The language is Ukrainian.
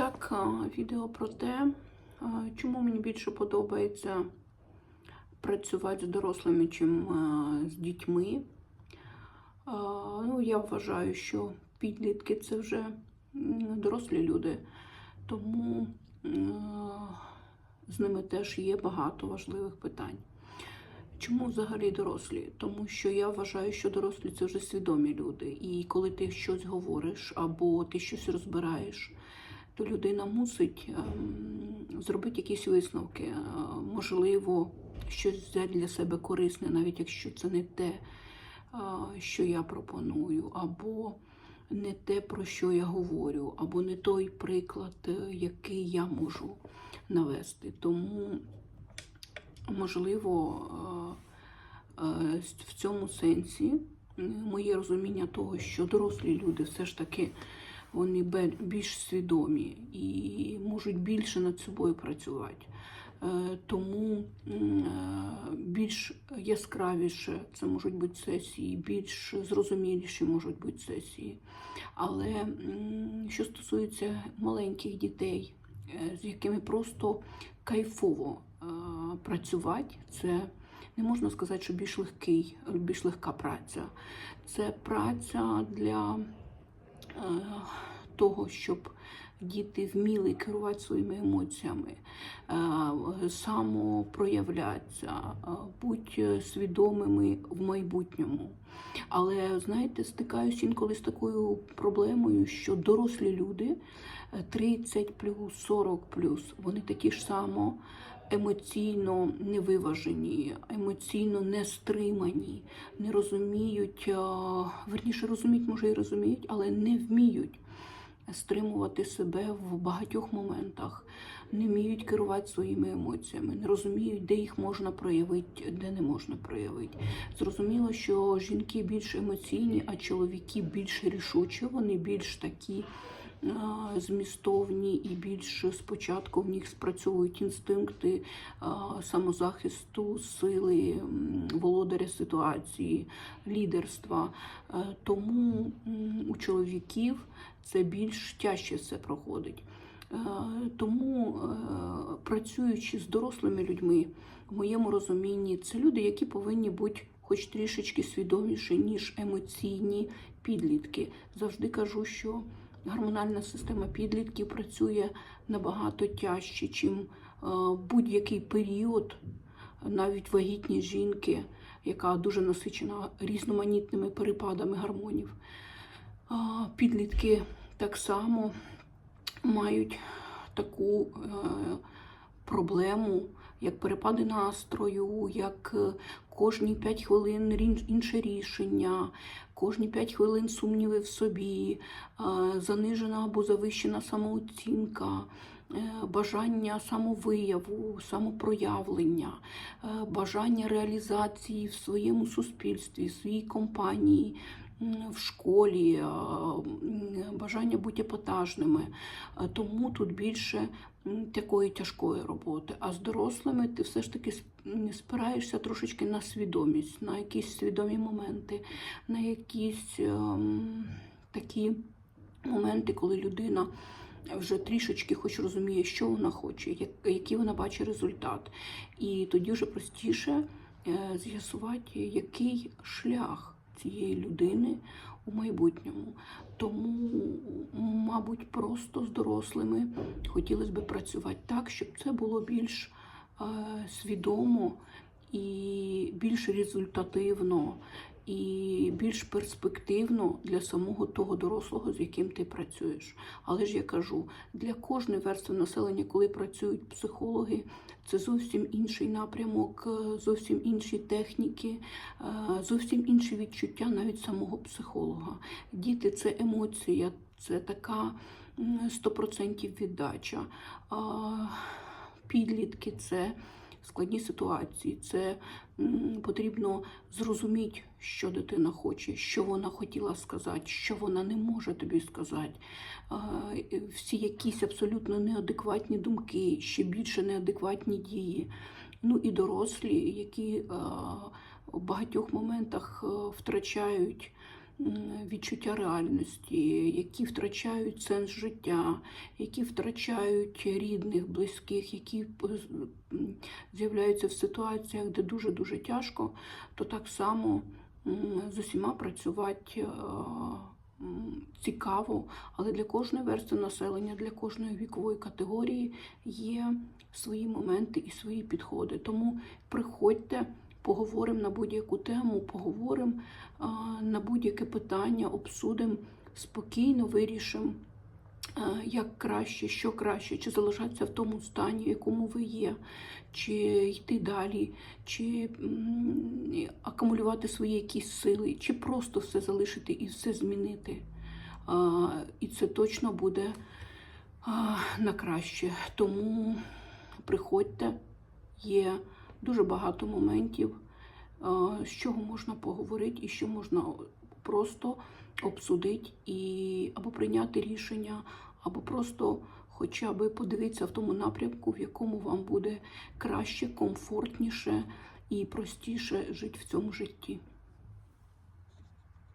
так, відео про те, чому мені більше подобається працювати з дорослими, чим з дітьми. Ну, я вважаю, що підлітки це вже дорослі люди, тому з ними теж є багато важливих питань. Чому взагалі дорослі? Тому що я вважаю, що дорослі це вже свідомі люди. І коли ти щось говориш або ти щось розбираєш, то людина мусить ем, зробити якісь висновки. Е, Можливо, щось взяти для себе корисне, навіть якщо це не те, е, що я пропоную, або не те, про що я говорю, або не той приклад, е, який я можу навести. Тому можливо, в цьому сенсі моє розуміння того, що дорослі люди все ж таки вони більш свідомі і можуть більше над собою працювати. Е, Тому е, більш яскравіше це можуть бути сесії, більш зрозуміліші можуть бути сесії. Але що стосується маленьких дітей, е, з якими просто кайфово працювати, це не можна сказати, що більш легкий, більш легка праця. Це праця для того, щоб діти вміли керувати своїми емоціями, е, самопроявлятися, е, бути свідомими в майбутньому. Але знаєте, стикаюся інколи з такою проблемою, що дорослі люди е, 30 плюс, 40 плюс, вони такі ж само емоційно невиважені, емоційно не стримані, не розуміють, е, верніше розуміють, може і розуміють, але не вміють стримувати себе в багатьох моментах, не вміють керувати своїми емоціями, не розуміють, де їх можна проявити, де не можна проявити. Зрозуміло, що жінки більш емоційні, а чоловіки більш рішучі, вони більш такі. А, Змістовні і більш спочатку в них спрацьовують інстинкти самозахисту, сили, володаря ситуації, лідерства. Е, Тому у чоловіків це більш тяжче все проходить. Е, Тому, е, працюючи з дорослими людьми, в моєму розумінні, це люди, які повинні бути хоч трішечки свідоміші, ніж емоційні підлітки. Завжди кажу, що гормональна система підлітків працює набагато тяжче, чим е, будь-який період, навіть вагітні жінки, яка дуже насичена різноманітними перепадами гормонів. Підлітки так само мають таку е, проблему, як перепади настрою, як е, кожні 5 хвилин інше рішення, кожні 5 хвилин сумніви в собі, е, занижена або завищена самооцінка. е, Бажання самовияву, самопроявлення, бажання реалізації в своєму суспільстві, в своїй компанії, в школі, бажання бути епатажними. Е, Тому тут більше такої тяжкої роботи. А з дорослими ти все ж таки спираєшся трошечки на свідомість, на якісь свідомі моменти, на якісь ем, такі моменти, коли людина вже трішечки хоч розуміє, що вона хоче, як- який вона бачить результат. І тоді вже простіше е, з'ясувати, який шлях цієї людини у майбутньому. Тому, мабуть, просто з дорослими хотілося б працювати так, щоб це було більш е, свідомо і більш результативно, і більш перспективно для самого того дорослого, з яким ти працюєш. Але ж я кажу, для кожної верстви населення, коли працюють психологи, це зовсім інший напрямок, е, зовсім інші техніки, е, зовсім інші відчуття навіть самого психолога. Діти це емоція, це така м, 100% віддача. Підлітки це складні ситуації. Це потрібно зрозуміти, що дитина хоче, що вона хотіла сказати, що вона не може тобі сказати. Всі якісь абсолютно неадекватні думки, ще більше неадекватні дії. Ну і дорослі, які в багатьох моментах втрачають відчуття реальності, які втрачають сенс життя, які втрачають рідних, близьких, які з'являються в ситуаціях, де дуже-дуже тяжко, то так само з усіма працювати е, цікаво, але для кожної верстви населення, для кожної вікової категорії є свої моменти і свої підходи. Тому приходьте, поговоримо на будь-яку тему, поговоримо на будь-яке питання, обсудимо спокійно, вирішимо. Як краще, що краще, чи залишатися в тому стані, в якому ви є, чи йти далі, чи акумулювати свої якісь сили, чи просто все залишити і все змінити. І це точно буде на краще. Тому приходьте, є дуже багато моментів, з чого можна поговорити і що можна просто обсудити і або прийняти рішення, або просто хоча б подивитися в тому напрямку, в якому вам буде краще, комфортніше і простіше жити в цьому житті.